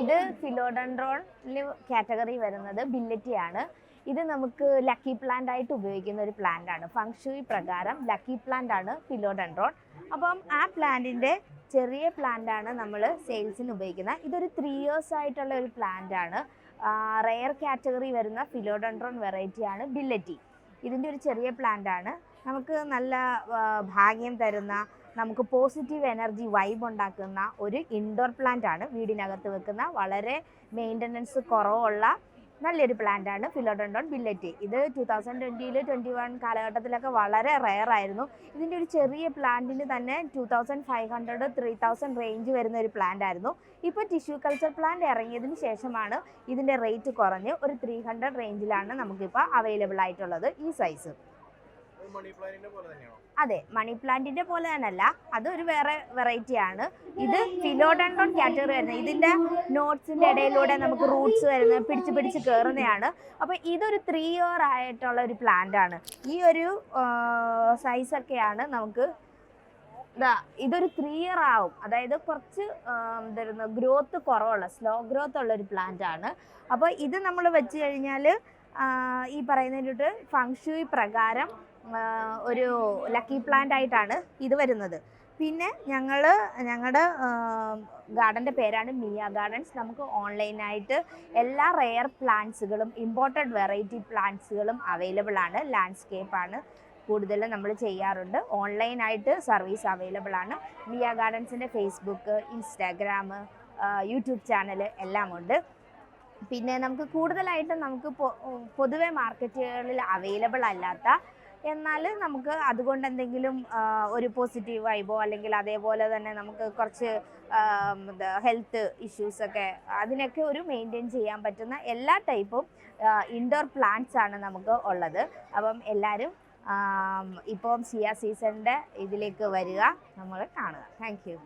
ഇത് ഫിലോഡൻഡ്രോണിൽ കാറ്റഗറി വരുന്നത് ബില്ലറ്റി ആണ് ഇത് നമുക്ക് ലക്കി പ്ലാന്റ് ആയിട്ട് ഉപയോഗിക്കുന്ന ഒരു പ്ലാന്റ് ആണ്. ഫങ്ഷുയി പ്രകാരം ലക്കി പ്ലാന്റ് ആണ് ഫിലോഡൻഡ്രോൺ അപ്പം ആ പ്ലാന്റിന്റെ ചെറിയ പ്ലാന്റ് ആണ് നമ്മൾ സെയിൽസിന് ഉപയോഗിക്കുന്നത്. ഇതൊരു ത്രീ ഇയേഴ്സ് ആയിട്ടുള്ള ഒരു പ്ലാന്റ് ആണ്. റെയർ കാറ്റഗറി വരുന്ന ഫിലോഡൻഡ്രോൺ വെറൈറ്റി ആണ് ബില്ലറ്റി ഇതിന്റെ ഒരു ചെറിയ പ്ലാന്റ് ആണ്. നമുക്ക് നല്ല ഭാഗ്യം തരുന്ന നമുക്ക് പോസിറ്റീവ് എനർജി വൈബ് ഉണ്ടാക്കുന്ന ഒരു ഇൻഡോർ പ്ലാന്റ് ആണ് വീടിനകത്ത് വെക്കുന്ന വളരെ മെയിന്റനൻസ് കുറവുള്ള നല്ലൊരു പ്ലാന്റ് ആണ് ഫിലോഡോൺ ബില്ലറ്റി ഇത് ടൂ തൗസൻഡ് ട്വന്റിയിൽ ട്വന്റി വൺ കാലഘട്ടത്തിലൊക്കെ വളരെ റെയർ ആയിരുന്നു. ഇതിന്റെ ഒരു ചെറിയ പ്ലാന്റിന് തന്നെ two thousand five hundred three thousand range വരുന്ന ഒരു പ്ലാന്റ് ആയിരുന്നു. ഇപ്പോൾ ടിഷ്യൂ കൾച്ചർ പ്ലാന്റ് ഇറങ്ങിയതിന് ശേഷമാണ് ഇതിന്റെ റേറ്റ് കുറഞ്ഞ് ഒരു ത്രീ ഹൺഡ്രഡ് റേഞ്ചിലാണ് നമുക്കിപ്പോൾ അവൈലബിൾ ആയിട്ടുള്ളത് ഈ സൈസ് അത് മണി പ്ലാന്റിന്റെ പോലെ തന്നെയല്ല. അതൊരു വേറെ വെറൈറ്റി ആണ്. ഇത് ഫിലോഡൻഡോൺ കാറ്റഗറി വരുന്നത് ഇതിന്റെ നോട്ട്സിന്റെ ഇടയിലൂടെ നമുക്ക് റൂട്ട്സ് വരുന്നത് പിടിച്ച് പിടിച്ച് കയറുന്നതാണ് അപ്പോൾ ഇതൊരു ത്രീ ഇയർ ആയിട്ടുള്ള ഒരു പ്ലാന്റ് ആണ്. ഈ ഒരു സൈസ് ഒക്കെയാണ് നമുക്ക് ഇതാ ഇതൊരു ത്രീ ഇയർ ആവും. അതായത് കുറച്ച് എന്തായിരുന്നു ഗ്രോത്ത് കുറവുള്ള സ്ലോ ഗ്രോത്ത് ഉള്ള ഒരു പ്ലാന്റ് ആണ്. അപ്പോൾ ഇത് നമ്മൾ വെച്ച് കഴിഞ്ഞാൽ ഈ പറയുന്നതിന്റെ ഫങ്ഷുയി പ്രകാരം ഒരു ലക്കി പ്ലാന്റ് ആയിട്ടാണ് ഇത് വരുന്നത്. പിന്നെ ഞങ്ങൾ ഞങ്ങളുടെ ഗാർഡന്റെ പേരാണ് മിയ ഗാർഡൻസ് നമുക്ക് ഓൺലൈനായിട്ട് എല്ലാ റെയർ പ്ലാന്റ്സുകളും ഇമ്പോർട്ടഡ് വെറൈറ്റി പ്ലാന്റ്സുകളും അവൈലബിൾ ആണ്. ലാൻഡ്സ്കേപ്പ് ആണ് കൂടുതലും നമ്മൾ ചെയ്യാറുണ്ട്. ഓൺലൈനായിട്ട് സർവീസ് അവൈലബിൾ ആണ്. മിയ ഗാർഡൻസിന്റെ ഫേസ്ബുക്ക് ഇൻസ്റ്റാഗ്രാം യൂട്യൂബ് ചാനൽ എല്ലാം ഉണ്ട്. പിന്നെ നമുക്ക് കൂടുതലായിട്ട് നമുക്ക് പൊതുവെ മാർക്കറ്റുകളിൽ അവൈലബിൾ അല്ലാത്ത എന്നാൽ നമുക്ക് അതുകൊണ്ട് എന്തെങ്കിലും ഒരു പോസിറ്റീവ് വൈബോ അല്ലെങ്കിൽ അതേപോലെ തന്നെ നമുക്ക് കുറച്ച് ഹെൽത്ത് ഇഷ്യൂസൊക്കെ അതിനൊക്കെ ഒരു മെയിന്റെയിൻ ചെയ്യാൻ പറ്റുന്ന എല്ലാ ടൈപ്പും ഇൻഡോർ പ്ലാന്റ്സ് ആണ് നമുക്ക് ഉള്ളത്. അപ്പം എല്ലാവരും ഇപ്പം സിയ സീസണിന്റെ ഇതിലേക്ക് വരിക. നമ്മൾ കാണുക. താങ്ക്